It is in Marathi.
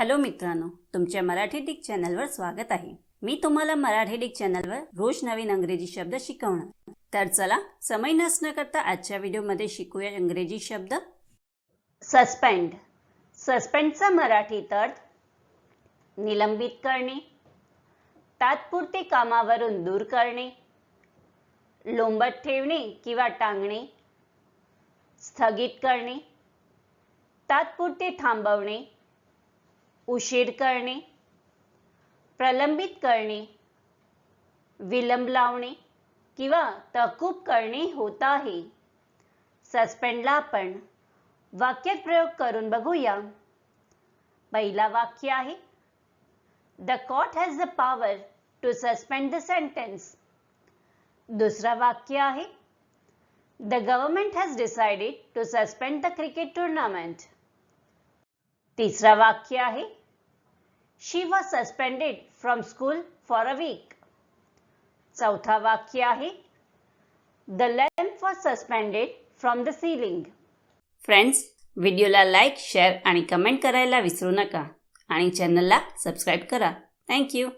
हॅलो मित्रांनो तुमच्या मराठी डिक चॅनलवर स्वागत आहे. मी तुम्हाला मराठी डिक चॅनलवर रोज नवीन अंग्रेजी शब्द शिकवणार. तर चला समय नसणं करता आजच्या व्हिडिओमध्ये शिकूया इंग्रजी शब्द. सस्पेंड सस्पेंडचा मराठीत अर्थ निलंबित करणे तात्पुरते कामावरून दूर करणे लोंबत ठेवणे किंवा टांगणे स्थगित करणे तात्पुरते थांबवणे उशीर करणे प्रलंबित करणे विलंब लावणे किंवा तहकूब करणे होत आहे. सस्पेंडला आपण वाक्यात प्रयोग करून बघूया. पहिला वाक्य आहे the court has the power to suspend the sentence दुसरा वाक्य आहे the government has decided to suspend the cricket tournament तिसरा वाक्य आहे she was suspended from school for a week चौथा वाक्य आहे. The lamp was suspended from the ceiling friends व्हिडिओला लाईक शेअर आणि कमेंट करायला विसरू नका. आणि चॅनलला सबस्क्राईब करा. थँक्यू